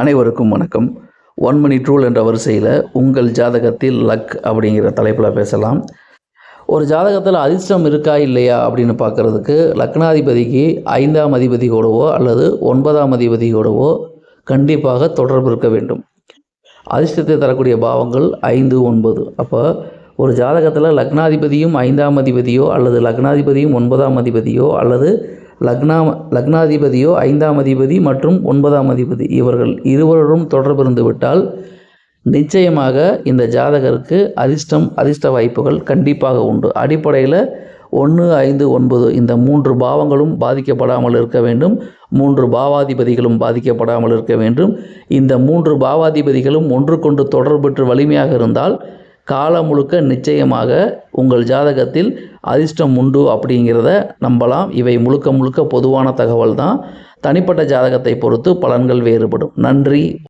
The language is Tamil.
அனைவருக்கும் வணக்கம். ஒன் மணி ட்ரூல் என்ற வரிசையில் உங்கள் ஜாதகத்தில் லக் அப்படிங்கிற தலைப்பில் பேசலாம். ஒரு ஜாதகத்தில் அதிர்ஷ்டம் இருக்கா இல்லையா அப்படின்னு பார்க்குறதுக்கு லக்னாதிபதிக்கு ஐந்தாம் அதிபதியோடவோ அல்லது ஒன்பதாம் அதிபதியோடவோ கண்டிப்பாக தொடர்பு இருக்க வேண்டும். அதிர்ஷ்டத்தை தரக்கூடிய பாவங்கள் ஐந்து ஒன்பது. அப்போ ஒரு ஜாதகத்தில் லக்னாதிபதியும் ஐந்தாம் அதிபதியோ அல்லது லக்னாதிபதியும் ஒன்பதாம் அதிபதியோ அல்லது லக்னா லக்னாதிபதியோ ஐந்தாம் அதிபதி மற்றும் ஒன்பதாம் அதிபதி. இவர்கள் இருவரும் தொடர்பிருந்து விட்டால் நிச்சயமாக இந்த ஜாதகருக்கு அதிர்ஷ்டம் அதிர்ஷ்ட வாய்ப்புகள் கண்டிப்பாக உண்டு. அடிப்படையில் ஒன்று ஐந்து ஒன்பது இந்த மூன்று பாவங்களும் பாதிக்கப்படாமல் இருக்க வேண்டும். மூன்று பாவாதிபதிகளும் பாதிக்கப்படாமல் இருக்க வேண்டும். இந்த மூன்று பாவாதிபதிகளும் ஒன்றுக்கொன்று தொடர்பற்று வலிமையாக இருந்தால் காலம் முழுக்க நிச்சயமாக உங்கள் ஜாதகத்தில் அதிர்ஷ்டம் உண்டு அப்படிங்கிறத நம்பலாம். இவை முழுக்க முழுக்க பொதுவான தகவல் தான் தனிப்பட்ட ஜாதகத்தை பொறுத்து பலன்கள் வேறுபடும். நன்றி.